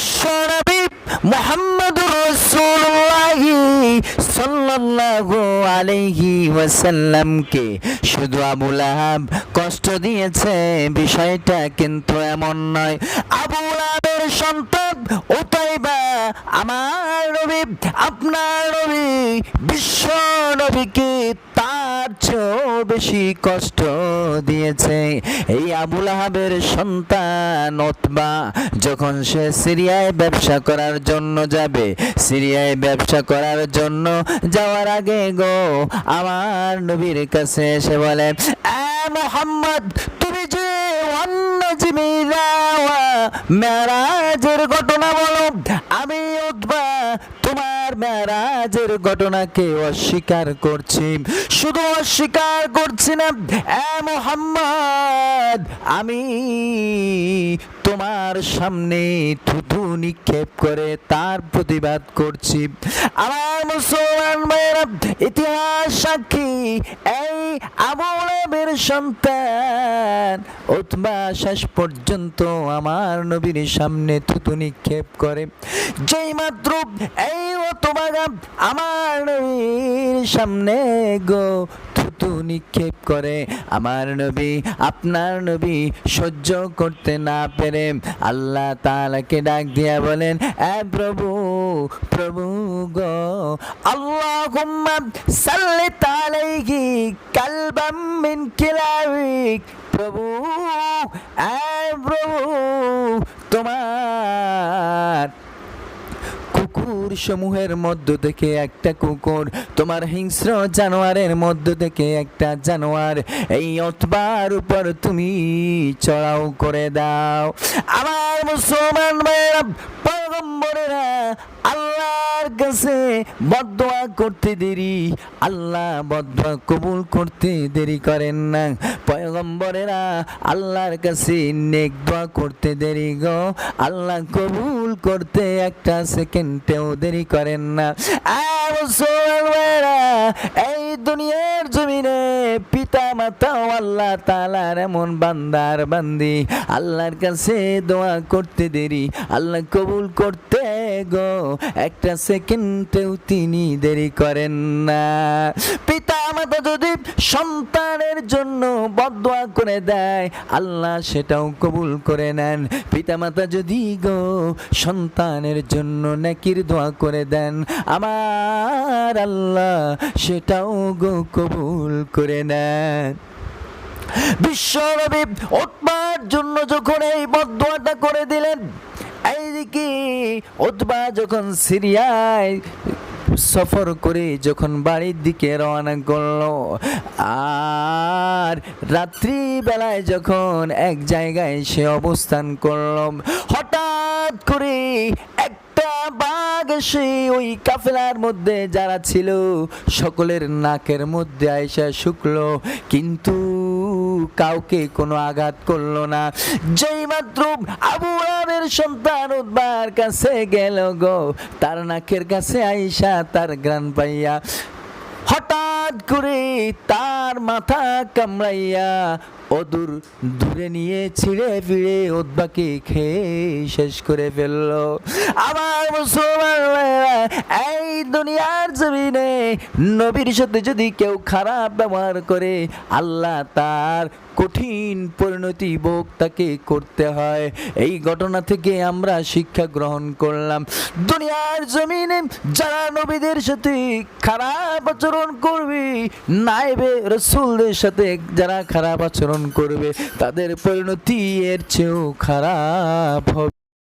বিশ্বনবী মোহাম্মদুর ওয়াসাল্লামকে। শুধু আবু লাহাব কষ্ট দিয়েছে, বিষয়টা কিন্তু এমন নয়। আবু লাহাবের সন্তান ওতাইবা আমার নবী, আপনার নবী, বিশ্ব নবীকে তার চেয়েও বেশি কষ্ট দিয়েছে। এই আবুল আহাবের সন্তান ওতবা যখন সে সিরিয়ায় ব্যবসা করার জন্য যাবে, সিরিয়ায় ব্যবসা করার জন্য যাওয়ার আগে গো, আমার নবীর কাছে এসে বলে, "এ মোহাম্মদ, তুমি যে অন্য জিমিরা মেরাজের ঘটনা বলো, আমি তোমার মেরাজের ঘটনাকে অস্বীকার করছি। শুধু অস্বীকার করছি না, এ মোহাম্মদ, আমি তোমার সামনে থুতু নিক্ষেপ করে তার প্রতিবাদ করছি। আমার মুসলমান ভাইয়েরা, ইতিহাস সাক্ষী, এই আবুলের সন্তান উতবা শেষ পর্যন্ত আমার নবীর সামনে থুতু নিক্ষেপ করে। যেই মাত্র এই অতবাগা আমার নবীর সামনে গো, থুতু নিক্ষেপ করে। আমার নবী, আপনার নবী সহ্য করতে না পেরে আল্লাহ তাআলাকে ডাক দিয়া বলেন, এ প্রভু প্রভু গো, আল্লাহুম্মা সাল্লিত আলাইহি কালবাম মিন প্রভু, এ প্রভু তোমার কুকুর সমূহের মধ্য থেকে একটা কুকুর, তোমার হিংস্র জানোয়ারের মধ্য থেকে একটা জানোয়ার। এই অথবার উপর তুমি চড়াও করে দাও। আমার মুসলমান ভাইয়েরা পয়গম্বরেরা আল্লাহর কাছে করতে দেরি। আল্লাহ কবুল করতে দেরি করেন না। পয়গম্বরেরা আল্লাহর কাছে নেক দোয়া করতে দেরি গো। আল্লাহ কবুল করতে একটা সেকেন্ডেও দেরি করেন না। এই দুনিয়ার জমিনে পিতা মাতা আল্লাহ তালার এমন বান্দার বান্দি। আল্লাহর কাছে দোয়া করতে দেরি। আল্লাহ কবুল করতে গো, একটা সেকেন্ডেও তিনি দেরি করেন না। পিতা মাতা যদি সন্তানের জন্য বদোয়া করে দেয়, আল্লাহ সেটাও কবুল করে নেন। পিতা মাতা যদি গো সন্তানের জন্য নাকির দোয়া করে দেন, আমার আল্লাহ সেটাও গো কবুল করে নেন। বিশ্বনবী ওঠবার জন্য যখন এই বদোয়াটা করে দিলেন এইদিকে ওতবা যখন সিরিয়ায় সফর করে যখন বাড়ির দিকে রওনা করল, আর রাত্রি বেলায় যখন এক জায়গায় সে অবস্থান করল, হঠাৎ করে একটা বাঘ এসে ওই কাফেলার মধ্যে যারা ছিল, সকলের নাকের মধ্যে আয়সা শুকলো। কিন্তু কাউকে কোনো আঘাত করল না। যেই মাত্র আবু আমের সন্তান উদ্বার কাছে গেল গো, তার নাকের কাছে আইসা তার গ্রান পাইয়া হঠাৎ করে তার মাথা কামড়াইয়া অদূর দূরে নিয়ে ছিঁড়ে ফিরে ওদ্বাকে খেয়ে শেষ করে ফেলল। আমার মুসলমান এই দুনিয়ার জমিনে নবীর সাথে যদি কেউ খারাপ ব্যবহার করে, আল্লাহ তার কঠিন পরিণতি ভোগ তাকে করতে হয়। এই ঘটনা থেকে আমরা শিক্ষা গ্রহণ করলাম। দুনিয়ার জমিনে যারা নবীদের সাথে খারাপ আচরণ করবে নাইবে রসুলদের সাথে যারা খারাপ আচরণ করবে তাদের পরিণতি এর চেয়েও খারাপ হবে।